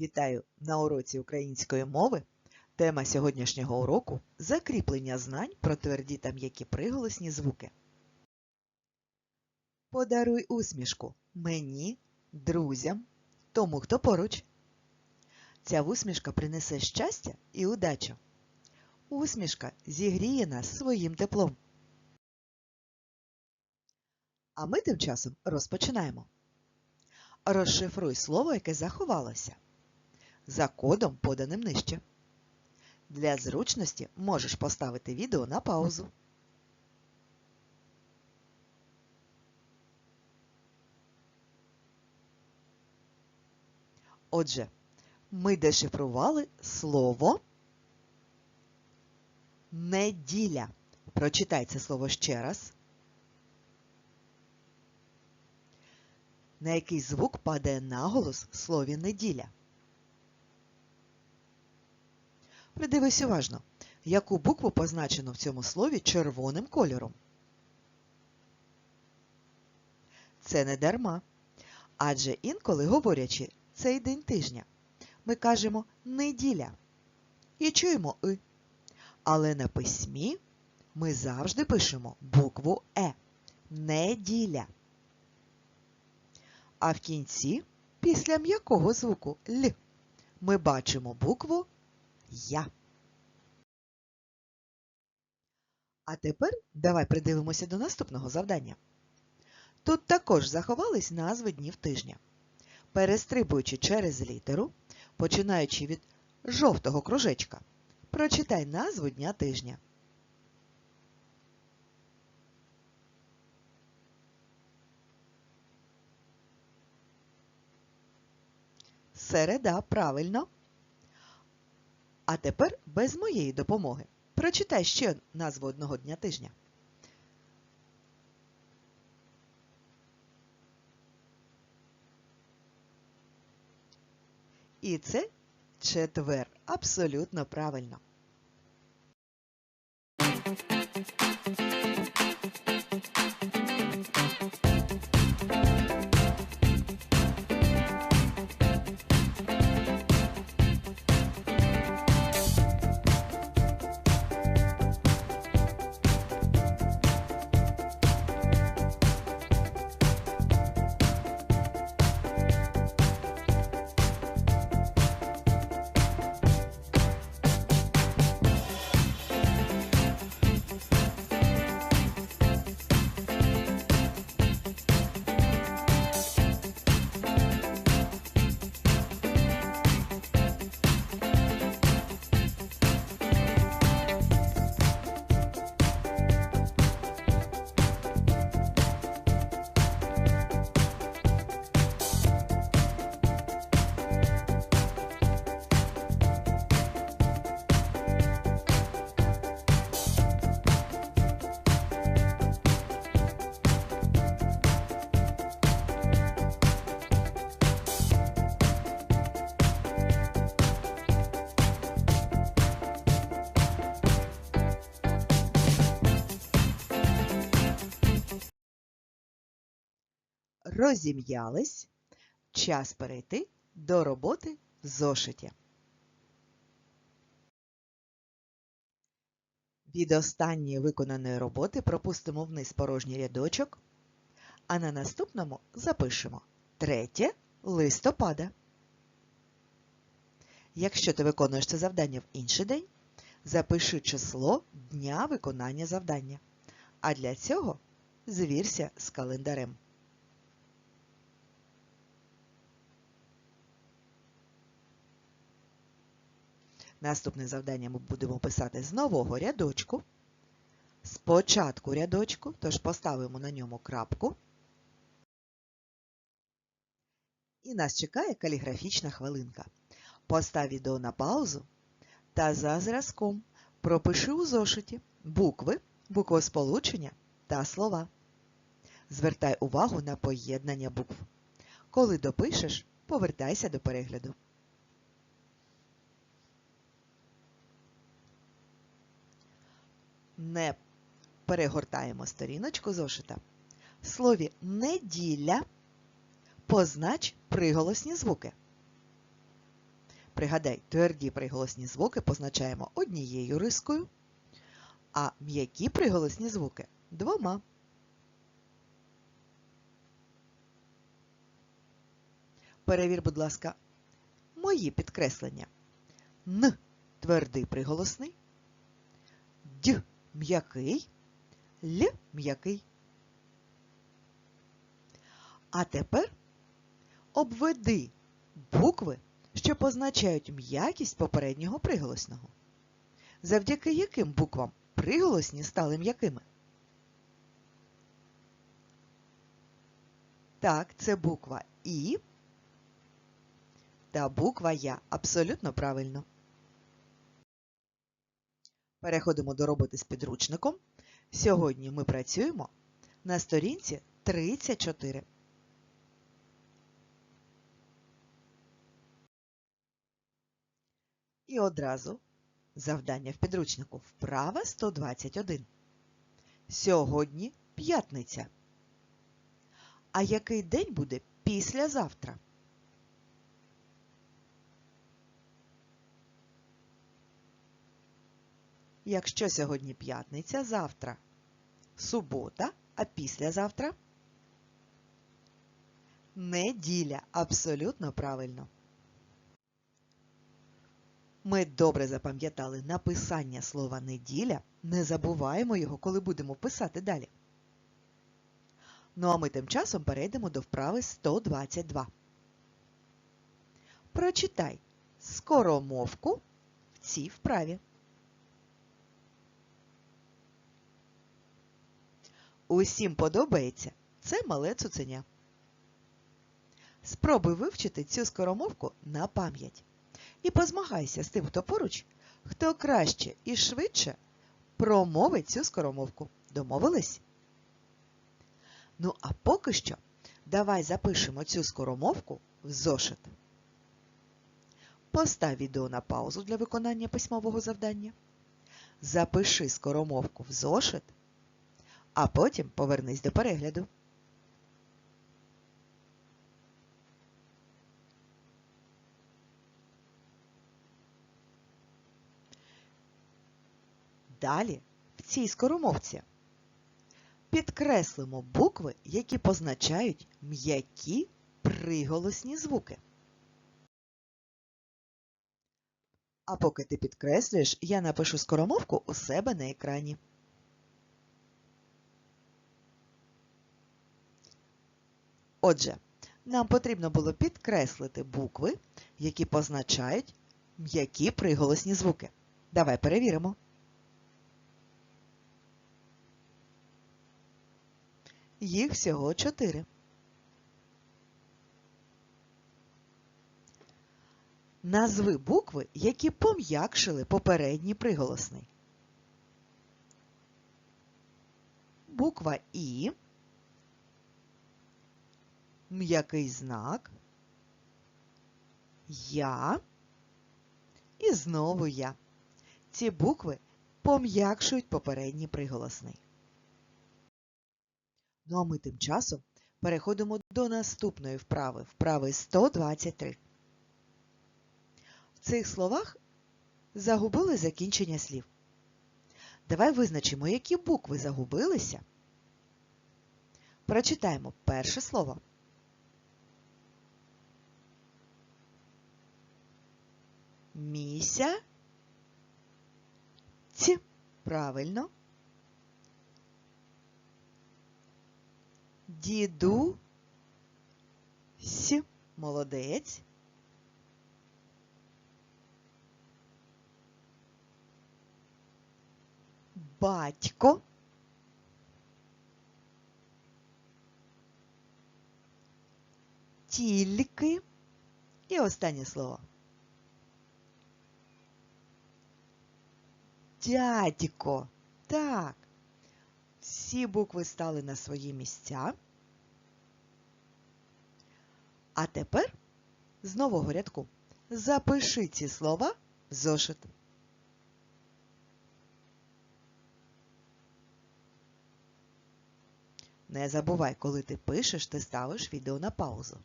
Вітаю на уроці української мови. Тема сьогоднішнього уроку закріплення знань про тверді та м'які приголосні звуки. Подаруй усмішку мені, друзям, тому, хто поруч. Ця усмішка принесе щастя і удачу. Усмішка зігріє нас своїм теплом. А ми тим часом розпочинаємо. Розшифруй слово, яке заховалося за кодом, поданим нижче. Для зручності можеш поставити відео на паузу. Отже, ми дешифрували слово неділя. Прочитай це слово ще раз. На який звук падає наголос в слові неділя? Придивись уважно, яку букву позначено в цьому слові червоним кольором. Це не дарма. Адже інколи, говорячи цей день тижня, ми кажемо неділя і чуємо и. Але на письмі ми завжди пишемо букву Е. Неділя. А в кінці, після м'якого звуку Л, ми бачимо букву Я. А тепер давай придивимося до наступного завдання. Тут також заховались назви днів тижня. Перестрибуючи через літеру, починаючи від жовтого кружечка, прочитай назву дня тижня. Середа, правильно. А тепер без моєї допомоги. Прочитай ще назву одного дня тижня. І це четвер. Абсолютно правильно. Розім'ялись. Час перейти до роботи в зошиті. Від останньої виконаної роботи пропустимо вниз порожній рядочок, а на наступному запишемо 3 листопада. Якщо ти виконуєш це завдання в інший день, запиши число дня виконання завдання. А для цього звірся з календарем. Наступне завдання ми будемо писати з нового рядочку. Спочатку рядочку, тож поставимо на ньому крапку. І нас чекає каліграфічна хвилинка. Постав відео на паузу та за зразком пропиши у зошиті букви, буквосполучення та слова. Звертай увагу на поєднання букв. Коли допишеш, повертайся до перегляду. Не перегортаємо сторіночку зошита. В слові неділя познач приголосні звуки. Пригадай, тверді приголосні звуки позначаємо однією рискою, а м'які приголосні звуки двома. Перевір, будь ласка, мої підкреслення. Н твердий приголосний, Д м'який, Л м'який. А тепер обведи букви, що позначають м'якість попереднього приголосного. Завдяки яким буквам приголосні стали м'якими? Так, це буква І та буква Я. Абсолютно правильно. Переходимо до роботи з підручником. Сьогодні ми працюємо на сторінці 34. І одразу завдання в підручнику вправа 121. Сьогодні п'ятниця. А який день буде післязавтра? Якщо сьогодні п'ятниця, завтра субота, а післязавтра неділя. Абсолютно правильно. Ми добре запам'ятали написання слова неділя. Не забуваємо його, коли будемо писати далі. Ну а ми тим часом перейдемо до вправи 122. Прочитай скоромовку в цій вправі. Усім подобається це мале цуценя. Спробуй вивчити цю скоромовку на пам'ять. І позмагайся з тим, хто поруч, хто краще і швидше промовить цю скоромовку. Домовились? Ну, а поки що давай запишемо цю скоромовку в зошит. Постав відео на паузу для виконання письмового завдання. Запиши скоромовку в зошит а потім повернись до перегляду. Далі в цій скоромовці підкреслимо букви, які позначають м'які приголосні звуки. А поки ти підкреслюєш, я напишу скоромовку у себе на екрані. Отже, нам потрібно було підкреслити букви, які позначають м'які приголосні звуки. Давай перевіримо. Їх всього чотири. Назви букви, які пом'якшили попередній приголосний. Буква І м'який знак, я і знову я. Ці букви пом'якшують попередній приголосний. Ну а ми тим часом переходимо до наступної вправи, вправи 123. В цих словах загубили закінчення слів. Давай визначимо, які букви загубилися. Прочитаємо перше слово. Міся. Ць. Правильно. Діду. С. Молодець. Батько. Тільки. І останнє слово. Дядько. Так. Всі букви стали на свої місця. А тепер з нового рядку запиши ці слова в зошит. Не забувай, коли ти пишеш, ти ставиш відео на паузу.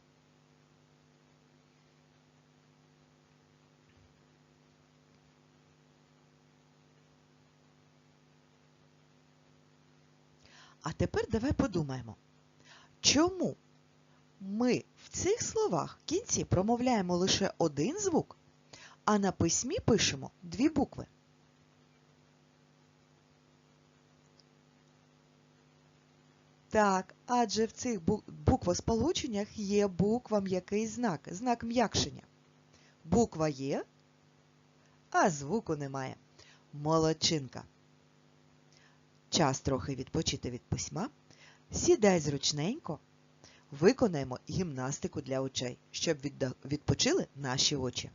А тепер давай подумаємо, чому ми в цих словах в кінці промовляємо лише один звук, а на письмі пишемо дві букви. Так, адже в цих буквосполученнях є буква м'який знак, знак м'якшення. Буква є, а звуку немає. Молодчинка. Час трохи відпочити від письма. Сідай зручненько. Виконаємо гімнастику для очей, щоб відпочили наші очі.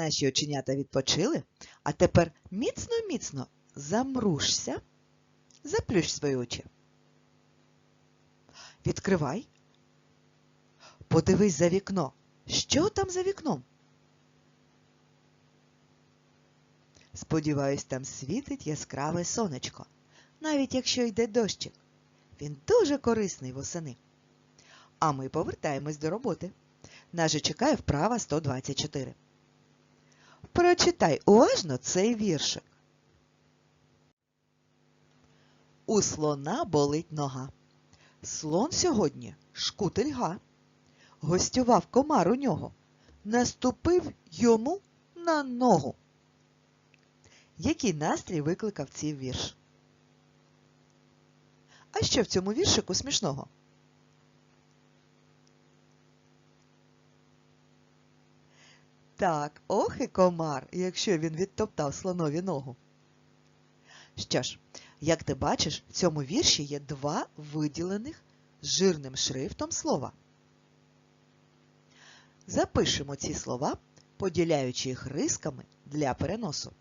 Наші оченята відпочили, а тепер міцно-міцно замрушся, заплющ свої очі. Відкривай. Подивись за вікно. Що там за вікном? Сподіваюсь, там світить яскраве сонечко, навіть якщо йде дощик. Він дуже корисний восени. А ми повертаємось до роботи. Нас же чекає вправа 124. Прочитай уважно цей віршик. У слона болить нога. Слон сьогодні шкутельга. Гостював комар у нього. Наступив йому на ногу. Який настрій викликав цей вірш? А що в цьому віршику смішного? Так, ох і комар, якщо він відтоптав слонові ногу. Що ж, як ти бачиш, в цьому вірші є два виділених жирним шрифтом слова. Запишемо ці слова, поділяючи їх рисками для переносу.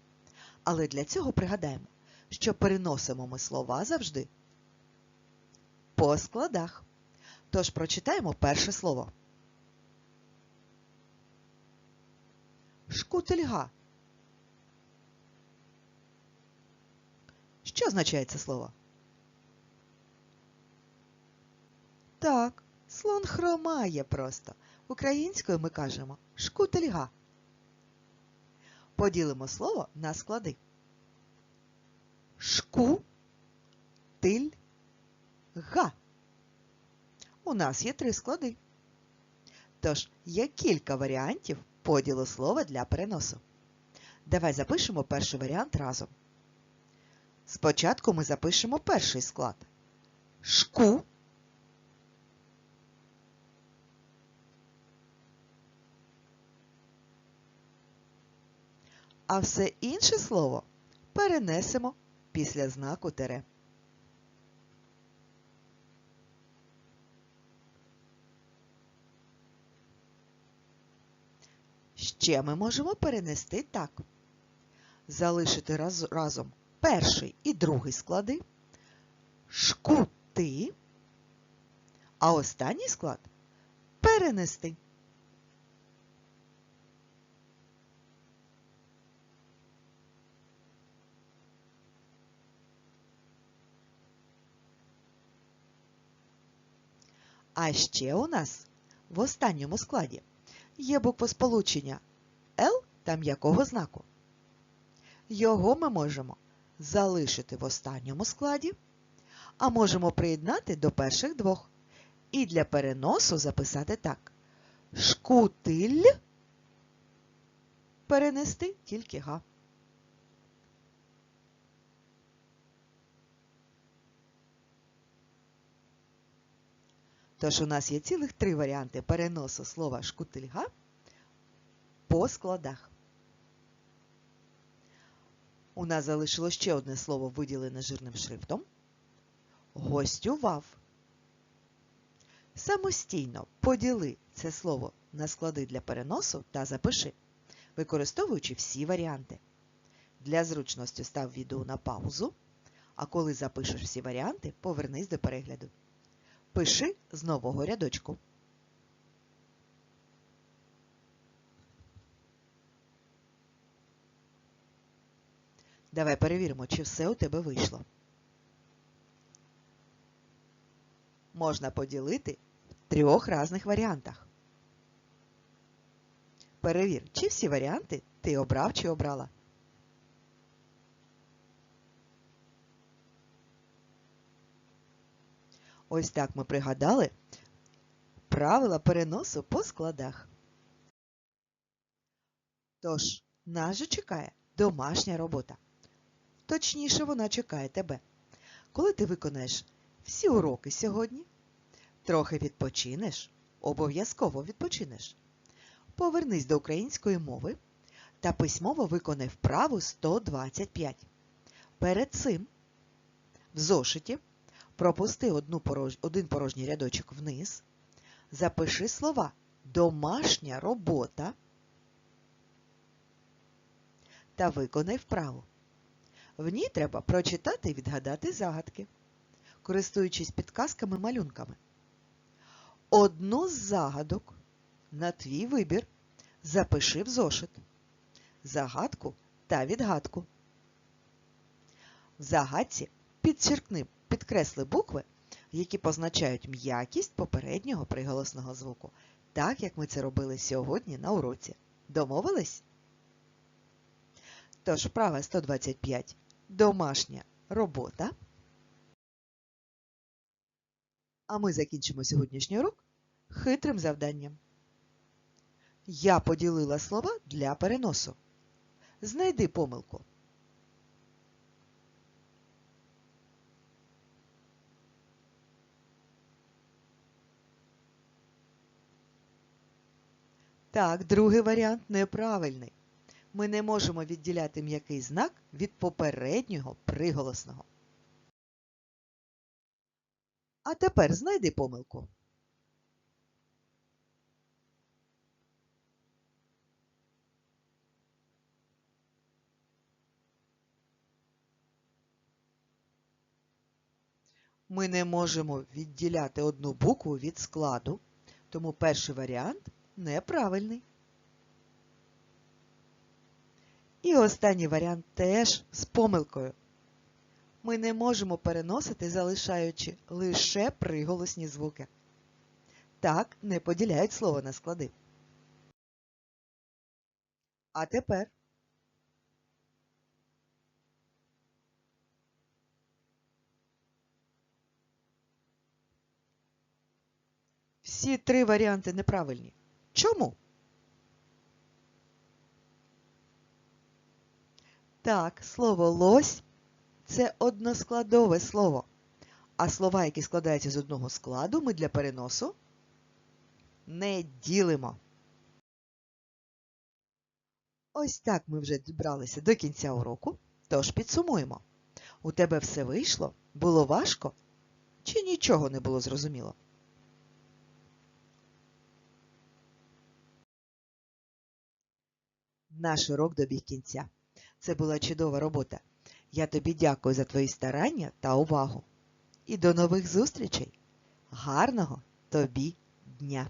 Але для цього пригадаємо, що переносимо ми слова завжди по складах. Тож прочитаємо перше слово. Шкутельга. Що означає це слово? Так, слон хромає просто. Українською ми кажемо шкутельга. Поділимо слово на склади. Шку, тиль, га. У нас є три склади. Тож є кілька варіантів поділу слова для переносу. Давай запишемо перший варіант разом. Спочатку ми запишемо перший склад. Шку. А все інше слово перенесемо після знаку тире. Ще ми можемо перенести так. Залишити раз, разом перший і другий склади, шкути, а останній склад перенести. А ще у нас в останньому складі є буквосполучення та м'якого знаку. Його ми можемо залишити в останньому складі, а можемо приєднати до перших двох. І для переносу записати так. Шкутиль перенести тільки га. Тож у нас є цілих три варіанти переносу слова шкутильга по складах. У нас залишилось ще одне слово, виділене жирним шрифтом. Гостював. Самостійно поділи це слово на склади для переносу та запиши, використовуючи всі варіанти. Для зручності став відео на паузу, а коли запишеш всі варіанти, повернись до перегляду. Пиши з нового рядочку. Давай перевіримо, чи все у тебе вийшло. Можна поділити в трьох різних варіантах. Перевір, чи всі варіанти ти обрав чи обрала. Ось так ми пригадали правила переносу по складах. Тож, нас же чекає домашня робота. Точніше, вона чекає тебе. Коли ти виконаєш всі уроки сьогодні, трохи відпочинеш, обов'язково відпочинеш. Повернись до української мови та письмово виконай вправу 125. Перед цим в зошиті пропусти одну порож... один порожній рядочок вниз, запиши слова домашня робота та виконай вправу. В ній треба прочитати і відгадати загадки, користуючись підказками-малюнками. Одну з загадок на твій вибір запиши в зошит, загадку та відгадку. В загадці підчеркни, підкресли букви, які позначають м'якість попереднього приголосного звуку, так як ми це робили сьогодні на уроці. Домовились? Тож, вправа 125. Домашня робота. А ми закінчимо сьогоднішній урок хитрим завданням. Я поділила слова для переносу. Знайди помилку. Так, другий варіант неправильний. Ми не можемо відділяти м'який знак від попереднього приголосного. А тепер знайди помилку. Ми не можемо відділяти одну букву від складу, тому перший варіант неправильний. І останній варіант теж з помилкою. Ми не можемо переносити, залишаючи лише приголосні звуки. Так не поділяють слово на склади. А тепер всі три варіанти неправильні. Чому? Так, слово лось це односкладове слово. А слова, які складаються з одного складу, ми для переносу не ділимо. Ось так ми вже дібралися до кінця уроку, тож підсумуємо. У тебе все вийшло? Було важко? Чи нічого не було зрозуміло? Наш урок добіг кінця. Це була чудова робота. Я тобі дякую за твої старання та увагу. І до нових зустрічей. Гарного тобі дня!